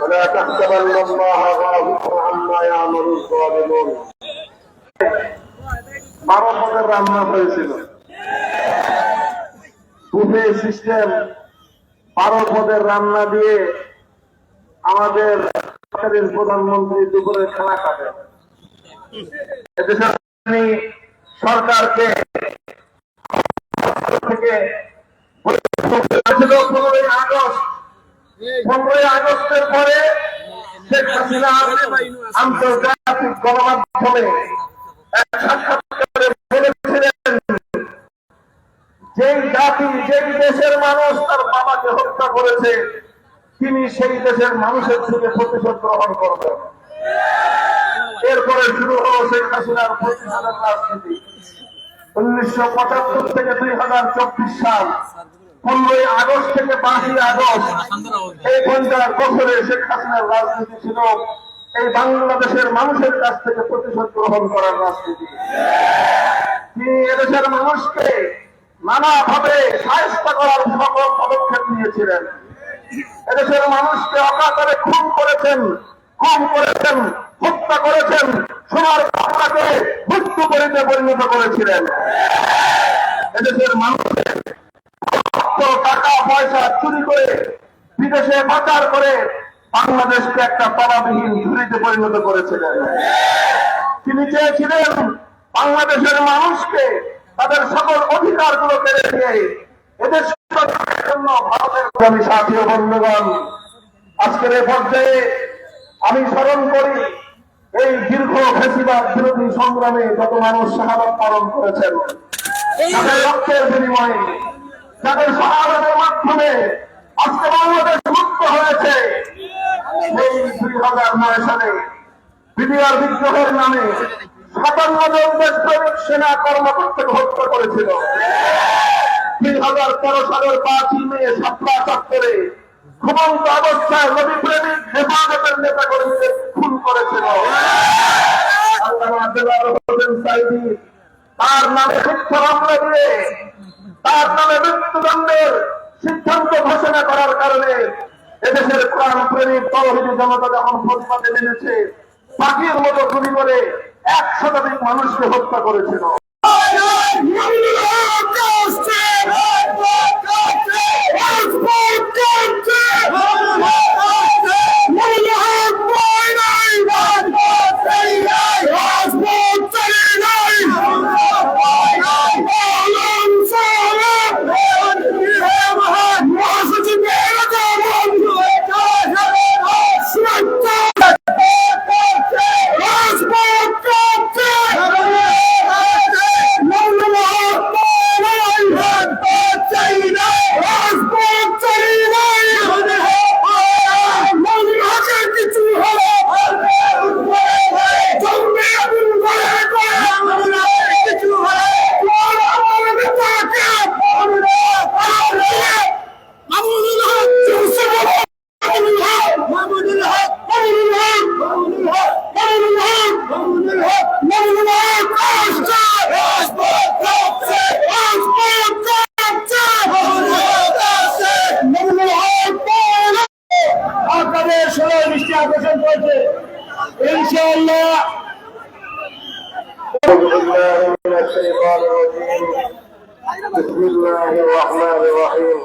ولا تحسبن الله غافلا عما يعمل الظالمون বারো পদের রান্না হয়েছিল বুফে সিস্টেম বারো পদের রান্না দিয়ে আমাদের সরকারের প্রধানমন্ত্রী দুপুরে খানা খাবেন এদেশের তিনি সরকারকে থেকে ছিল পনেরোই আগস্ট পনেরোই আগস্টের পরে শেখ হাসিনা আন্তর্জাতিক গণমাধ্যমে জাতি দেশের মানুষ তার বাবাকে হত্যা করেছে, তিনি সেই দেশের মানুষের থেকে প্রতিশোধ গ্রহণ করবেন। এরপরে শুরু শেখ হাসিনার প্রতিশোধের রাজনীতি। উনিশশো পঁচাত্তর থেকে দুই হাজার চব্বিশ সাল পনেরোই আগস্ট থেকে পাঁচই আগস্ট এই পঞ্চাশ বছরে শেখ হাসিনার রাজনীতি ছিল। এই বাংলাদেশের মানুষের কাছ থেকে প্রতিশোধ গ্রহণ করার রাজনীতি। তিনি এদেশের মানুষকে নানাভাবে সাহায্য করার সকল পদক্ষেপ নিয়েছিলেন। এদেশের মানুষকে অকাতরে খুন করেছেন খুন করেছেন, হত্যা করেছেন, সোনার পাহাড়কে মৃত্যু পরিণত করেছিলেন। এদেশের মানুষের টাকা পয়সা চুরি করে বিদেশে পাচার করে বাংলাদেশকে একটা তলাবিহীন ঝুড়িতে পরিণত করেছিলেন। তিনি চেয়েছিলেন বাংলাদেশের মানুষকে তাদের সকল অধিকারগুলো কেড়ে নিয়ে এদের জন্য ভারতের আমি সাথী বন্ধুগণ আজকের এই পর্যায়ে আমি স্মরণ করি এই দীর্ঘ ফেসিবাদ বিরোধী সংগ্রামে যত মানুষ শাহাদত পালন করেছেন তাদের রক্তের বিনিময়ে যাদের শাহাদতের মাধ্যমে আজকে বাংলাদেশ মুক্ত হয়েছে, সেই দুই হাজার নয় সালে বিডিআর বিদ্রোহের নামে সাতান্ন জন দেশপ্রেমিক সেনা কর্মকর্তাকে হত্যা করেছিল। দুই হাজার তেরো সালের পাঁচই মে সাতটা চত্বরে ঘুমন্ত অবস্থায় নবী প্রেমিক হেফাজতের নেতা কর্মীদের খুন করেছিল। তার নামে মিথ্যা মামলা দিয়ে তার নামে মৃত্যুদণ্ডের সিদ্ধান্ত ঘোষণা করার কারণে এদেশের কোরআন প্রেমিক তরহিদি জনতা যখন প্রতিবাদে নেমেছে পাখির মতো গুলি করে এক শতাধিক মানুষকে হত্যা করেছিল। আকর্ষণ করছে ইনশাআল্লাহ أعوذ بالله من الشيطان الرجيم بسم الله الرحمن الرحيم